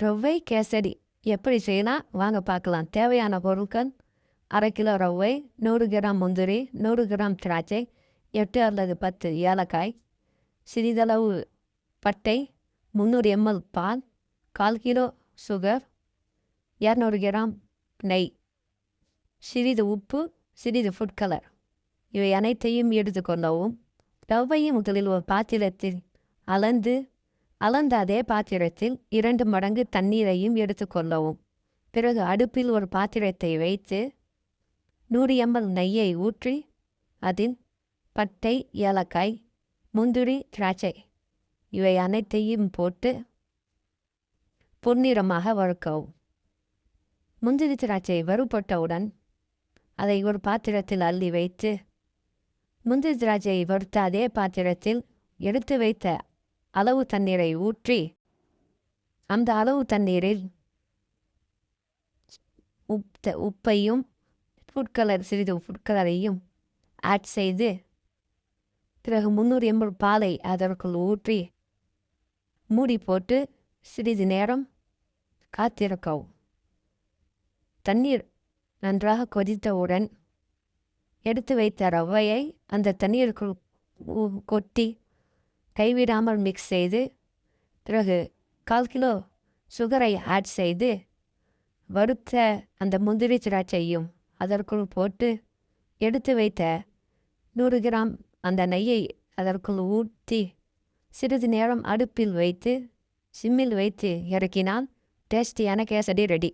ரவை கேசரி எப்படி செய்யலாம் வாங்க பார்க்கலாம். தேவையான பொருட்கள் அரை கிலோ ரவை நூறு கிராம் முந்திரி நூறு கிராம் திராட்சை எட்டு அல்லது பத்து ஏலக்காய் சிறிதளவு பட்டை முந்நூறு எம்எல் பால் கால் கிலோ சுகர் இரநூறு கிராம் நெய் சிறிது உப்பு சிறிது ஃபுட் கலர் இவை அனைத்தையும் எடுத்துக்கொள்ளவும் ரவையை முதலில் ஒரு பாத்திரத்தில் அளந்து அளந்த அதே பாத்திரத்தில் இரண்டு மடங்கு தண்ணீரையும் எடுத்துக்கொள்ளவும் பிறகு அடுப்பில் ஒரு பாத்திரத்தை வைத்து நூறு எம்எல் நெய்யை ஊற்றி அதில் பட்டை ஏலக்காய் முந்திரி திராட்சை இவை அனைத்தையும் போட்டு பொன்னிறமாக வறுக்கவும். முந்திரி திராட்சை வறுபட்டவுடன் அதை ஒரு பாத்திரத்தில் அள்ளி வைத்து முந்திரி திராட்சையை வறுத்த அதே பாத்திரத்தில் எடுத்து வைத்த அளவு தண்ணீரை ஊற்றி அந்த அளவு தண்ணீரில் உப் உப்பையும் ஃபுட் கலர் சிறிது ஃபுட் கலரையும் ஆட் செய்து பிறகு முந்நூறு எண்பது பாலை அதற்குள் ஊற்றி மூடி போட்டு சிறிது நேரம் காத்திருக்கவும். தண்ணீர் நன்றாக கொதித்தவுடன் எடுத்து வைத்த ரவையை அந்த தண்ணீருக்குள் ஊ- கொட்டி கைவிடாமல் மிக்ஸ் செய்து பிறகு கால் கிலோ சுகரை ஆட் செய்து வறுத்த அந்த முந்திரி திராட்சையும் அதற்குள் போட்டு எடுத்து வைத்த நூறு கிராம் அந்த நெய்யை அதற்குள் ஊற்றி சிறிது நேரம் அடுப்பில் வைத்து சிம்மில் வைத்து இறக்கினால் டேஸ்டியான கேசடி ரெடி